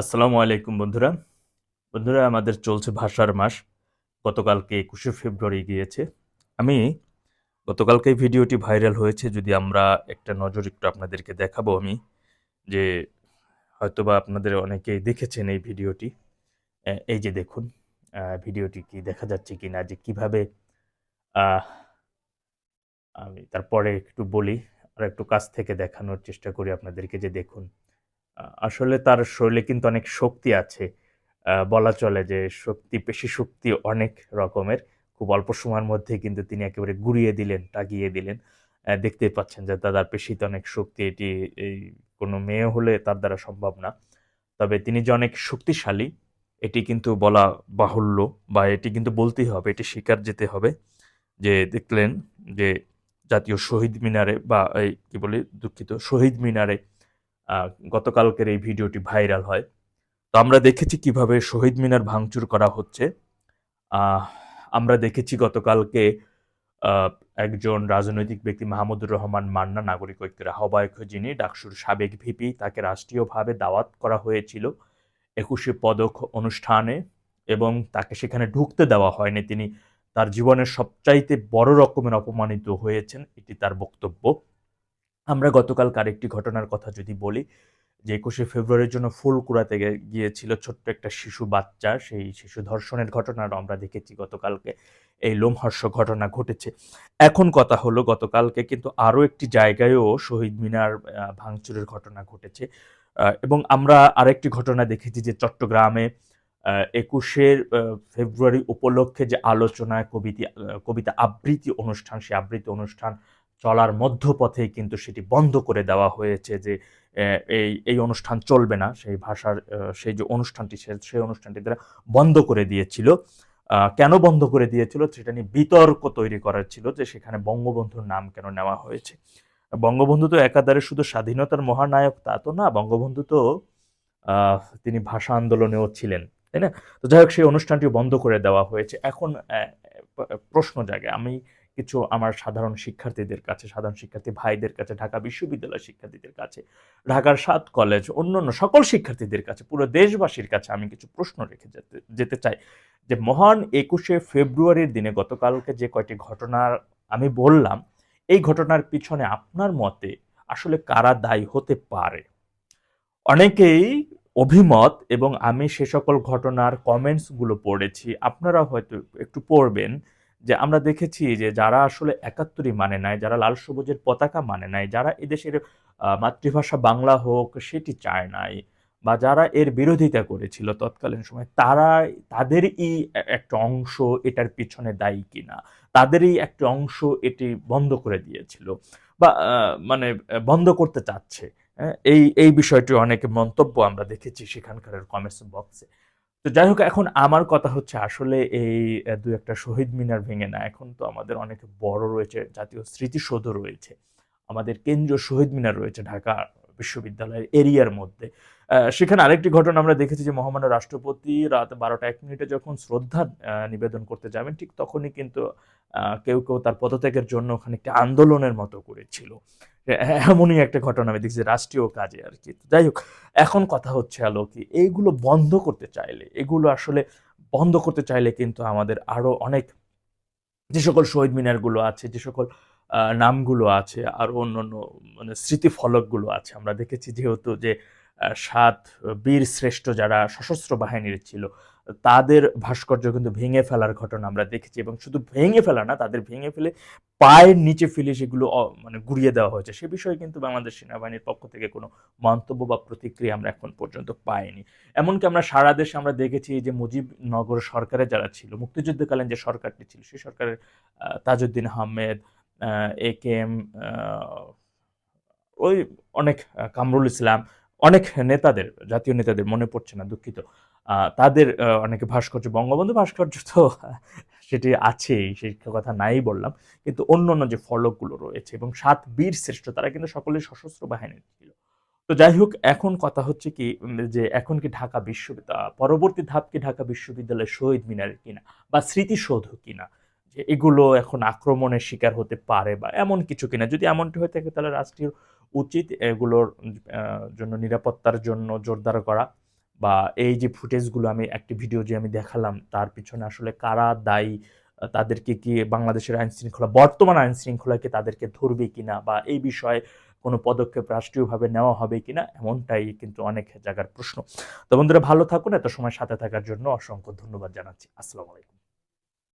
আসসালামু আলাইকুম বন্ধুরা। বন্ধুরা, আমাদের চলছে ভাষার মাস। গতকালকে একুশে ফেব্রুয়ারি গিয়েছে। আমি গতকালকে ভিডিওটি ভাইরাল হয়েছে, যদি আমরা একটা নজর একটু আপনাদেরকে দেখাবো আমি, যে হয়তোবা আপনাদের অনেকেই দেখেছেন এই ভিডিওটি। এই যে দেখুন ভিডিওটি কি দেখা যাচ্ছে কি না, যে কীভাবে আমি তারপরে একটু বলি, আর একটু কাছ থেকে দেখানোর চেষ্টা করি আপনাদেরকে, যে দেখুন আসলে তার শরীরে কিন্তু অনেক শক্তি আছে। বলা চলে যে শক্তি পেশি শক্তি অনেক রকমের। খুব অল্প সময়ের মধ্যে কিন্তু তিনি একেবারে গুড়িয়ে দিলেন টাগিয়ে দিলেন। আহ, দেখতেই পাচ্ছেন যে তার পেশিতে অনেক শক্তি এটি এই কোনো মেয়ে হলে তার দ্বারা সম্ভব না। তবে তিনি যে অনেক শক্তিশালী এটি কিন্তু বলা বাহুল্য বা এটি কিন্তু বলতেই হবে এটি স্বীকার যেতে হবে যে দেখলেন যে জাতীয় শহীদ মিনারে বা এই কী বলি দুঃখিত শহীদ মিনারে গতকালকের এই ভিডিওটি ভাইরাল হয়। তো আমরা দেখেছি কীভাবে শহীদ মিনার ভাঙচুর করা হচ্ছে। আমরা দেখেছি গতকালকে একজন রাজনৈতিক ব্যক্তি মাহমুদুর রহমান মান্না, নাগরিক ঐক্যের আহ্বায়ক যিনি ডাকসুর সাবেক ভিপি, তাকে রাষ্ট্রীয়ভাবে দাওয়াত করা হয়েছিল একুশে পদক অনুষ্ঠানে এবং তাকে সেখানে ঢুকতে দেওয়া হয়নি। তিনি তার জীবনের সবচাইতে বড় রকমের অপমানিত হয়েছেন, এটি তার বক্তব্য। আমরা গতকাল আরেকটি ঘটনার কথা যদি বলি, যে একুশে ফেব্রুয়ারির জন্য ফুল কুড়াতে গিয়েছিল ছোট্ট একটা শিশু বাচ্চা, সেই শিশু ধর্ষণের ঘটনাটা আমরা দেখেছি গতকালকে। এই লোমহর্ষ ঘটনা ঘটেছে। এখন কথা হলো, গতকালকে কিন্তু আরও একটি জায়গায়ও শহীদ মিনার ভাঙচুরের ঘটনা ঘটেছে। এবং আমরা আরেকটি ঘটনা দেখেছি যে চট্টগ্রামে একুশের ফেব্রুয়ারি উপলক্ষে যে আলোচনায় কবিতা কবিতা আবৃত্তি অনুষ্ঠান, সেই আবৃত্তি অনুষ্ঠান চলার মধ্যপথে কিন্তু সেটি বন্ধ করে দেওয়া হয়েছে যে এই এই অনুষ্ঠান চলবে না। সেই ভাষার সেই যে অনুষ্ঠানটি সেই অনুষ্ঠানটি তারা বন্ধ করে দিয়েছিল। কেন বন্ধ করে দিয়েছিল? সেটা নিয়ে বিতর্ক তৈরি করার ছিল যে, সেখানে বঙ্গবন্ধুর নাম কেন নেওয়া হয়েছে। বঙ্গবন্ধু তো একাধারে শুধু স্বাধীনতার মহানায়ক তা তো না, বঙ্গবন্ধু তো তিনি ভাষা আন্দোলনেও ছিলেন, তাই না? তো যাই হোক, সেই অনুষ্ঠানটি বন্ধ করে দেওয়া হয়েছে। এখন প্রশ্ন জাগে, আমি কিছু আমার সাধারণ শিক্ষার্থীদের কাছে, সাধারণ শিক্ষার্থী ভাইদের কাছে, ঢাকা বিশ্ববিদ্যালয়ের শিক্ষার্থীদের কাছে, ঢাকার সাত কলেজ অন্যান্য সকল শিক্ষার্থীদের কাছে, পুরো দেশবাসীর কাছে আমি কিছু প্রশ্ন রেখে যেতে যেতে চাই। যে মহান একুশে ফেব্রুয়ারির দিনে গতকালকে যে কয়টি ঘটনার আমি বললাম, এই ঘটনার পিছনে আপনার মতে আসলে কারা দায়ী হতে পারে? অনেকেই অভিমত এবং আমি সে সকল ঘটনার কমেন্টসগুলো পড়েছি আপনারা হয়তো একটু পড়বেন। যে আমরা দেখেছি যে যারা আসলে একাত্তরই মানে নাই যারা লাল সবুজের পতাকা মানে নাই যারা এদেশের মাতৃভাষা বাংলা হোক সেটি চায় নাই বা যারা এর বিরোধিতা করেছিল তৎকালীন সময় তারা তাদেরই একটা অংশ এটার পিছনে দায়ী কিনা? তাদেরই একটা অংশ এটি বন্ধ করে দিয়েছিল বা মানে বন্ধ করতে চাচ্ছে? হ্যাঁ, এই এই বিষয়টি অনেক মন্তব্য আমরা দেখেছি সেখানকার কমেন্টস বক্সে। তো যাই হোক, এখন আমার কথা হচ্ছে আসলে এই দু একটা শহীদ মিনার ভেঙে না। এখন তো আমাদের অনেক বড় রয়েছে, জাতীয় স্মৃতিসৌধ রয়েছে। আমাদের কেন্দ্রীয় শহীদ মিনার রয়েছে ঢাকা বিশ্ববিদ্যালয়ের এরিয়ার মধ্যে। সেখানে আরেকটি ঘটনা আমরা দেখেছি যে মহামান্য রাষ্ট্রপতি রাত বারোটা এক মিনিটে যখন শ্রদ্ধা নিবেদন করতে যাবেন, ঠিক তখনই কিন্তু কেউ কেউ তার পদত্যাগের জন্য ওখানে একটি আন্দোলনের মতো করেছিল। এমনই একটা ঘটনা আমি দেখছি রাষ্ট্রীয় কাজে আর কি। যাই হোক, এখন কথা হচ্ছে আলো কি, এইগুলো বন্ধ করতে চাইলে, এগুলো আসলে বন্ধ করতে চাইলে কিন্তু আমাদের আরও অনেক যে সকল শহীদ মিনারগুলো আছে, যে সকল নামগুলো আছে, আর অন্য অন্য মানে স্মৃতি ফলকগুলো আছে। আমরা দেখেছি যেহেতু যে সাত বীর শ্রেষ্ঠ যারা সশস্ত্র বাহিনীর ছিল তাদের ভাস্কর্য কিন্তু ভেঙে ফেলার ঘটনা আমরা দেখেছি এবং শুধু ভেঙে ফেলা না, তাদের ভেঙে ফেলে পায়ের নিচে ফেলে সেগুলো মানে গুড়িয়ে দেওয়া হয়েছে। সে বিষয়ে কিন্তু বাংলাদেশ সেনাবাহিনীর পক্ষ থেকে কোনো মন্তব্য বা প্রতিক্রিয়া আমরা এখন পর্যন্ত পাইনি। এমনকি আমরা সারা দেশে আমরা দেখেছি যে মুজিবনগর সরকারের যারা ছিল, মুক্তিযুদ্ধকালীন যে সরকারটি ছিল, সেই সরকারের Tajuddin Ahmed A K M ওই অনেক কামরুল ইসলাম অনেক নেতাদের, জাতীয় নেতাদের মনে পড়ছে না, দুঃখিত। তাদের অনেকে ভাস্কর্য বঙ্গবন্ধু ভাস্কর্য তো সেটি আছেই, সেই কথা নাই বললাম। কিন্তু অন্য অন্য যে ফলকগুলো রয়েছে এবং সাত বীর শ্রেষ্ঠ, তারা কিন্তু সকলেই সশস্ত্র বাহিনীর ছিল। তো যাই হোক, এখন কথা হচ্ছে কি যে এখন কি ঢাকা বিশ্ববিদ্যালয়, পরবর্তী ধাপ কি ঢাকা বিশ্ববিদ্যালয়ের শহীদ মিনারের কিনা বা স্মৃতিসৌধ কিনা? যে এগুলো এখন আক্রমণের শিকার হতে পারে বা এমন কিছু কিনা। যদি এমনটি হয়ে থাকে, তাহলে রাষ্ট্রীয় উচিত এগুলোর জন্য নিরাপত্তার জন্য জোরদার করা বা এই যে ফুটেজগুলো আমি একটি ভিডিও যে আমি দেখালাম, তার পিছনে আসলে কারা দায়ী, তাদেরকে কি বাংলাদেশের আইন শৃঙ্খলা বর্তমান আইন শৃঙ্খলাকে তাদেরকে ধরবে কিনা বা এই বিষয়ে কোনো পদক্ষেপ রাষ্ট্রীয়ভাবে নেওয়া হবে কিনা, এমনটাই কিন্তু অনেক জায়গার প্রশ্ন। তো বন্ধুরা, ভালো থাকুন। এত সময় সাথে থাকার জন্য অসংখ্য ধন্যবাদ জানাচ্ছি। আসসালামু আলাইকুম।